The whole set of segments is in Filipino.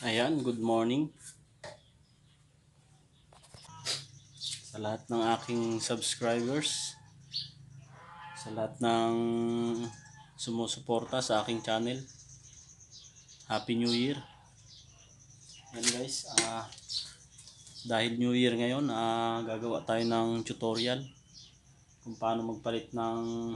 Ayan, good morning. Sa lahat ng aking subscribers, sa lahat ng sumusuporta sa aking channel. Happy New Year. Yan guys, ah dahil New Year ngayon, ah gagawa tayo ng tutorial kung paano magpalit ng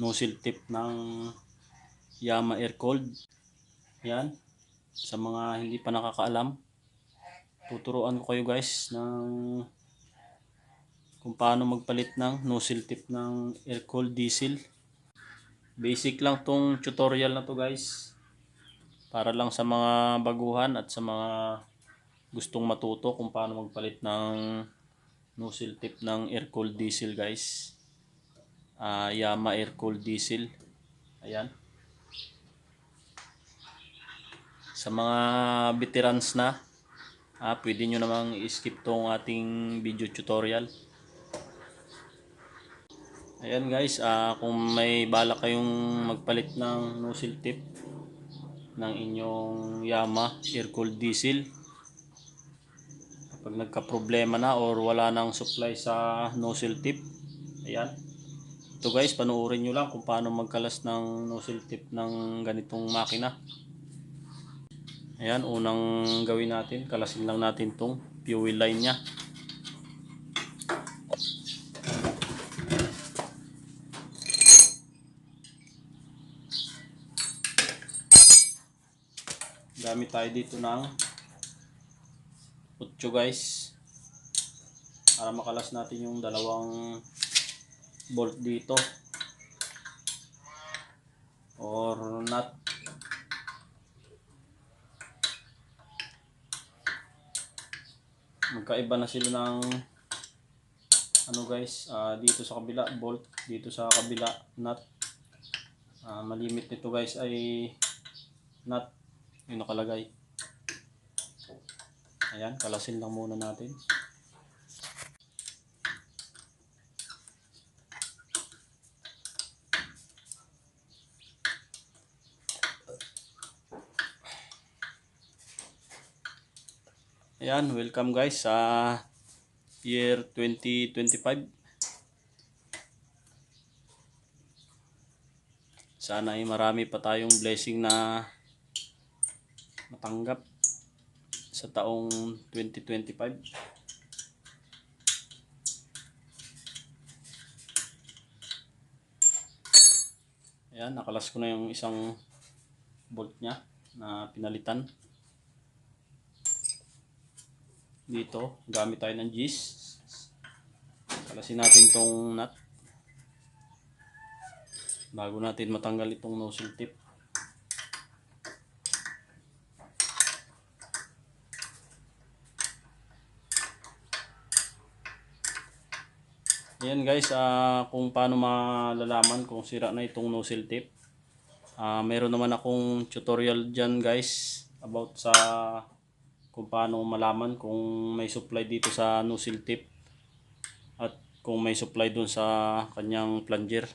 nozzle tip ng Yama Air Cold. Yan sa mga hindi pa nakakaalam tuturuan ko kayo guys ng kung paano magpalit ng nozzle tip ng air cooled diesel. Basic lang tong tutorial na to guys. Para lang sa mga baguhan at sa mga gustong matuto kung paano magpalit ng nozzle tip ng air cooled diesel guys. Ah, Yama air cooled diesel. Ayan sa mga veterans na ah, pwede nyo namang i-skip tong ating video tutorial. Ayan guys ah, kung may bala kayong magpalit ng nozzle tip ng inyong Yama air cooled diesel kapag nagka problema na or wala nang supply sa nozzle tip ayan. Ito guys panuorin nyo lang kung paano magkalas ng nozzle tip ng ganitong makina Ayan, unang gawin natin, kalasin lang natin tong fuel line niya. Gamit tayo dito ng 8 guys. Para makalas natin yung dalawang bolt dito. Or nut magkaiba na sila ng ano guys ah, dito sa kabila bolt dito sa kabila nut. Ah, malimit nito guys ay nut yung nakalagay. Ayan kalasin lang muna natin Ayan, welcome guys sa year 2025. Sana ay marami pa tayong blessing na matanggap sa taong 2025. Ayan, nakalas ko na yung isang bolt niya na pinalitan dito. Gamit tayo ng gis. Kalasin natin tong nut. Bago natin matanggal itong nozzle tip. Ayan guys, ah, kung paano malalaman kung sira na itong nozzle tip. Ah, meron naman akong tutorial dyan guys about sa kung paano malaman kung may supply dito sa nozzle tip at kung may supply dun sa kanyang plunger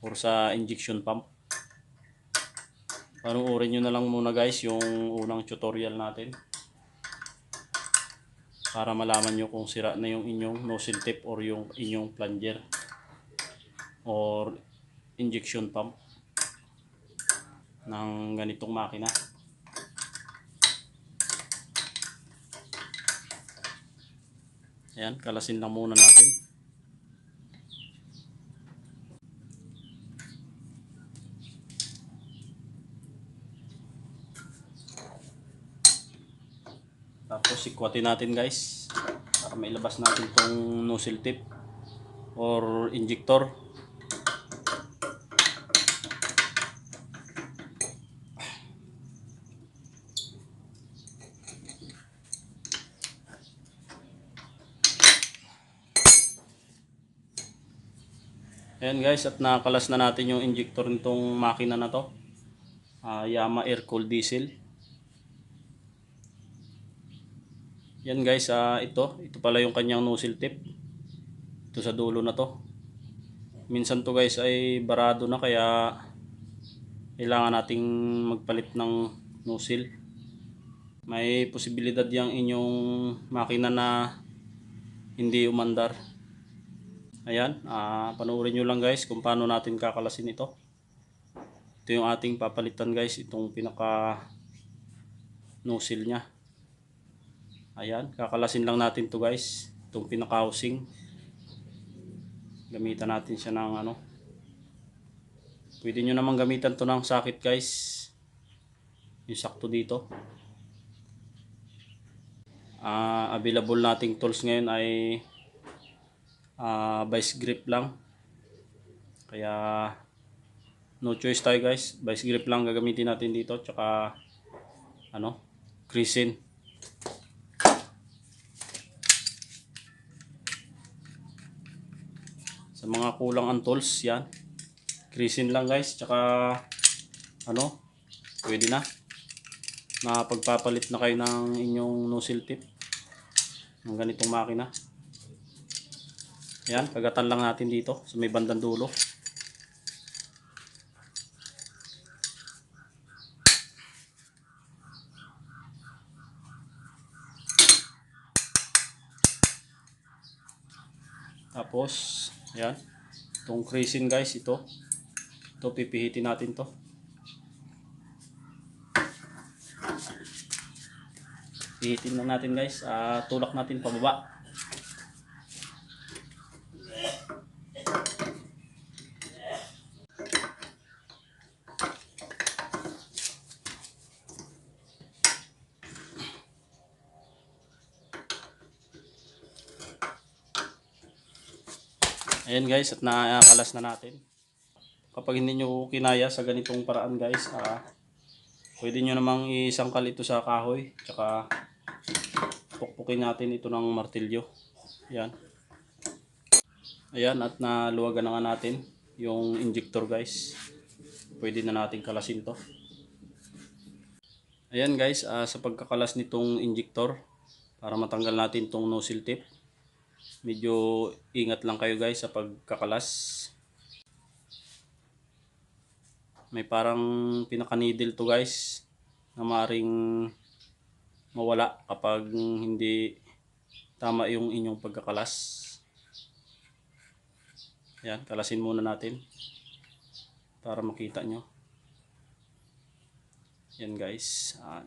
or sa injection pump. Panuorin nyo na lang muna guys yung unang tutorial natin para malaman nyo kung sira na yung inyong nozzle tip or yung inyong plunger or injection pump ng ganitong makina Ayan, kalasin lang muna natin. Tapos ikwatin natin guys para mailabas natin tong nozzle tip or injector. Ayan guys, at nakakalas na natin yung injector nitong makina na to. Ah, Yama Air Cooled Diesel. Yan guys, ah, ito. Ito pala yung kanyang nozzle tip. Ito sa dulo na to. Minsan to guys ay barado na kaya kailangan nating magpalit ng nozzle may posibilidad yung inyong makina na hindi umandar. Ayan, ah panoorin nyo lang guys kung paano natin kakalasin ito. Ito yung ating papalitan guys, itong pinaka nozzle niya. Ayan, kakalasin lang natin to guys, itong pinaka housing. Gamitan natin siya ng ano. Pwede nyo naman gamitan to ng sakit guys. Yung sakto dito. Ah, available nating tools ngayon ay ah vice grip lang. Kaya no choice tayo guys. Vice grip lang gagamitin natin dito tsaka ano, creasing. Sa mga kulang ang tools, yan. Creasing lang guys, tsaka ano, pwede na. Makapagpapalit na kayo ng inyong nozzle tip ng ganitong makina. Ayan, kagatan lang natin dito sa may bandang dulo. Tapos, ayan. Itong creasing guys, ito. Ito, pipihitin natin to. Pihitin na natin guys. Ah, tulak natin pababa. Ayan guys, at nakakalas na natin. Kapag hindi nyo kinaya sa ganitong paraan guys, ah, pwede nyo namang isangkal ito sa kahoy. Tsaka pukpukin natin ito ng martilyo. Ayan. Ayan, at naluwagan na nga natin yung injector guys. Pwede na natin kalasin to. Ayan guys, ah, sa pagkakalas nitong injector, para matanggal natin tong nozzle tip, medyo ingat lang kayo guys sa pagkakalas. May parang pinaka needle to guys na maring mawala kapag hindi tama yung inyong pagkakalas. Yan kalasin muna natin para makita nyo. Yan guys. Ah,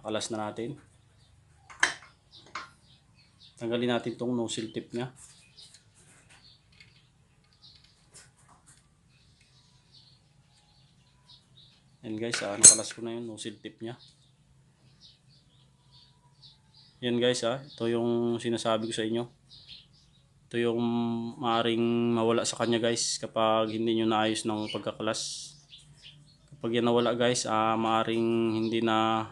nakalas na natin Tanggalin natin tong nozzle tip niya. Yan guys, ah, nakalas ko na yung nozzle tip niya. Yan guys, ah, ito yung sinasabi ko sa inyo. Ito yung maaring mawala sa kanya guys kapag hindi nyo naayos ng pagkakalas. Kapag yan nawala guys, ah, maaring hindi na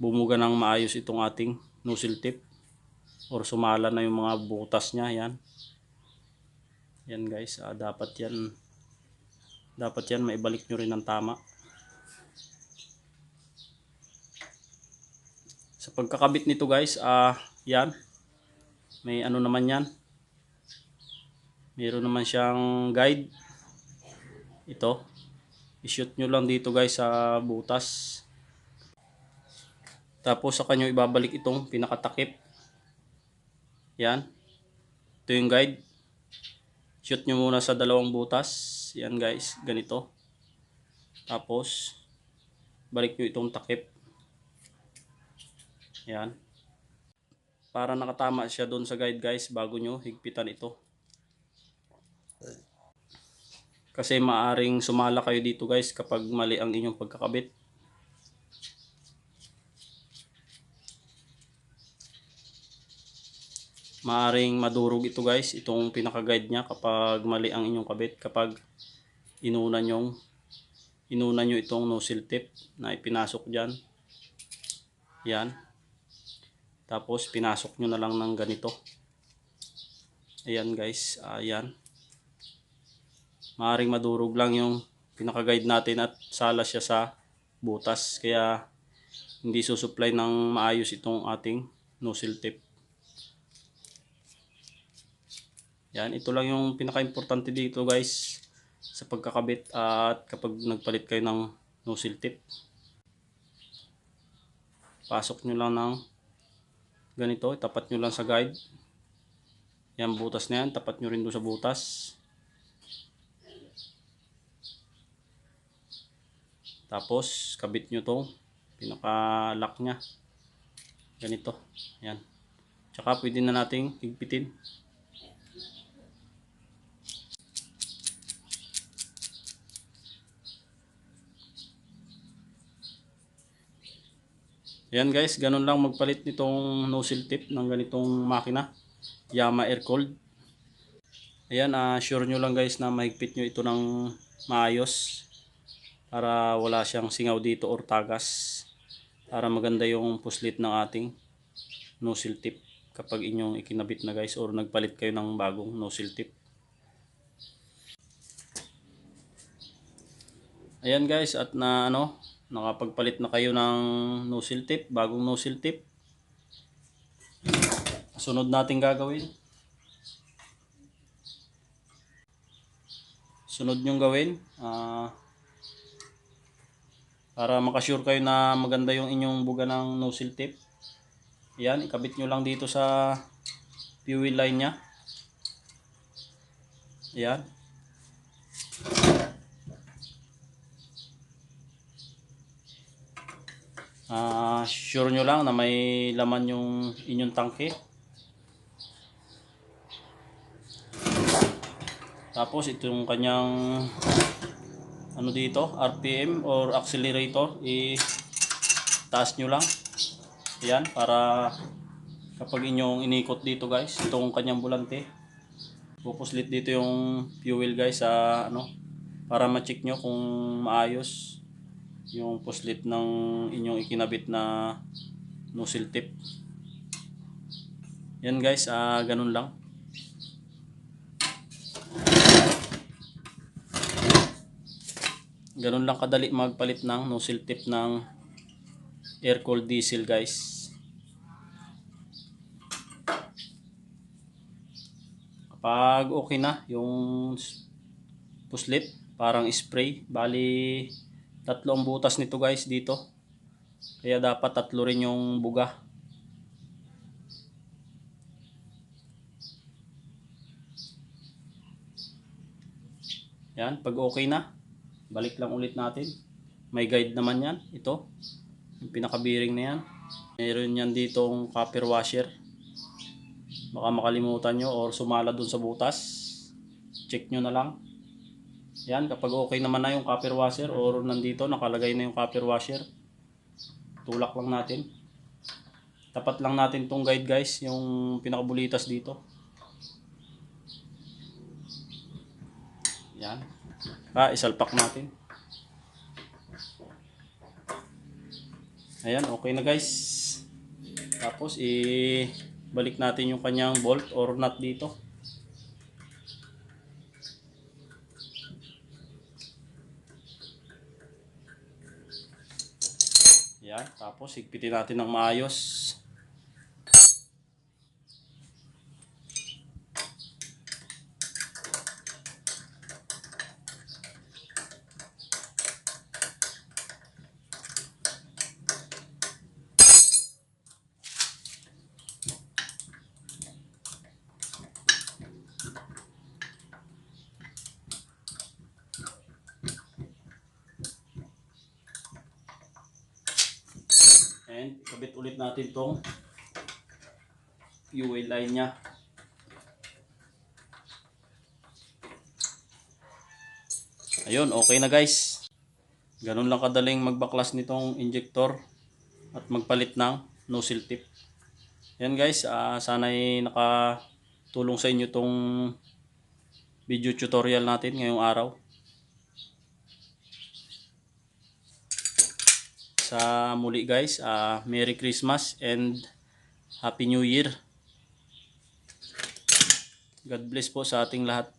bumuga ng maayos itong ating nozzle tip or sumala na yung mga butas niya yan. Yan guys. Ah, dapat yan dapat yan maibalik nyo rin ng tama. Sa pagkakabit nito guys ah yan. May ano naman yan. Meron naman siyang guide. Ito. I-shoot nyo lang dito guys sa butas. Tapos sa kanyo ibabalik itong pinakatakip yan. Ito yung guide. Shoot nyo muna sa dalawang butas. Yan guys. Ganito. Tapos, balik nyo itong takip. Yan. Para nakatama siya doon sa guide guys bago nyo higpitan ito. Kasi maaring sumala kayo dito guys kapag mali ang inyong pagkakabit. Maaring madurog ito guys. Itong pinaka guide nya kapag mali ang inyong kabit kapag inuna nyo inuna nyo itong nozzle tip na ipinasok dyan. Yan. Tapos pinasok nyo na lang ng ganito. Ayan guys. Ayan. Maaring madurog lang yung pinaka guide natin at sala siya sa butas. Kaya hindi susupply ng maayos itong ating nozzle tip Yan, ito lang yung pinaka-importante dito guys sa pagkakabit at kapag nagpalit kayo ng nozzle tip. pasok nyo lang ng ganito, tapat nyo lang sa guide. Yan butas na yan, tapat nyo rin doon sa butas. Tapos, kabit nyo tong pinaka-lock nya. Ganito. Yan. Tsaka pwede na nating higpitin. Yan guys, ganun lang magpalit nitong nozzle tip ng ganitong makina. Yama air cooled. Ayan, ah sure nyo lang guys na mahigpit nyo ito ng maayos para wala siyang singaw dito or tagas para maganda yung puslit ng ating nozzle tip kapag inyong ikinabit na guys or nagpalit kayo ng bagong nozzle tip. Ayan guys at na ano nakapagpalit na kayo ng nozzle tip, bagong nozzle tip. Sunod natin gagawin. Sunod nyong gawin. ah para makasure kayo na maganda yung inyong buga ng nozzle tip. Yan, ikabit nyo lang dito sa fuel line nya. Yan. Ah, sure nyo lang na may laman yung inyong tangke. Tapos itong kanyang ano dito, RPM or accelerator, i taas nyo lang. Yan, para kapag inyong inikot dito guys, itong kanyang bulante. Pupuslit dito yung fuel guys sa ano, para ma-check nyo kung maayos yung puslit ng inyong ikinabit na nozzle tip. Yan guys, ah ganun lang. Ganun lang kadali magpalit ng nozzle tip ng air cooled diesel guys. Kapag okay na yung puslit, parang spray, bali tatlo ang butas nito guys dito. Kaya dapat tatlo rin yung buga. Yan, pag okay na, balik lang ulit natin. May guide naman yan, ito. Yung pinakabiring na yan. Meron yan ditong copper washer. Baka makalimutan nyo or sumala dun sa butas. Check nyo na lang. Yan, kapag okay naman na yung copper washer or nandito nakalagay na yung copper washer, tulak lang natin. Tapat lang natin tong guide guys, yung pinakabulitas dito. Yan. Ah, isalpak natin. Ayan, okay na guys. Tapos, i-balik natin yung kanyang bolt or nut dito. Yan, tapos higpitin natin ng maayos. And kabit ulit natin tong fuel line niya. Ayun, okay na guys. Ganun lang kadaling magbaklas nitong injector at magpalit ng nozzle tip. Yan guys, ah, sana'y nakatulong sa inyo tong video tutorial natin ngayong araw. Sa muli guys. ah Merry Christmas and Happy New Year. God bless po sa ating lahat.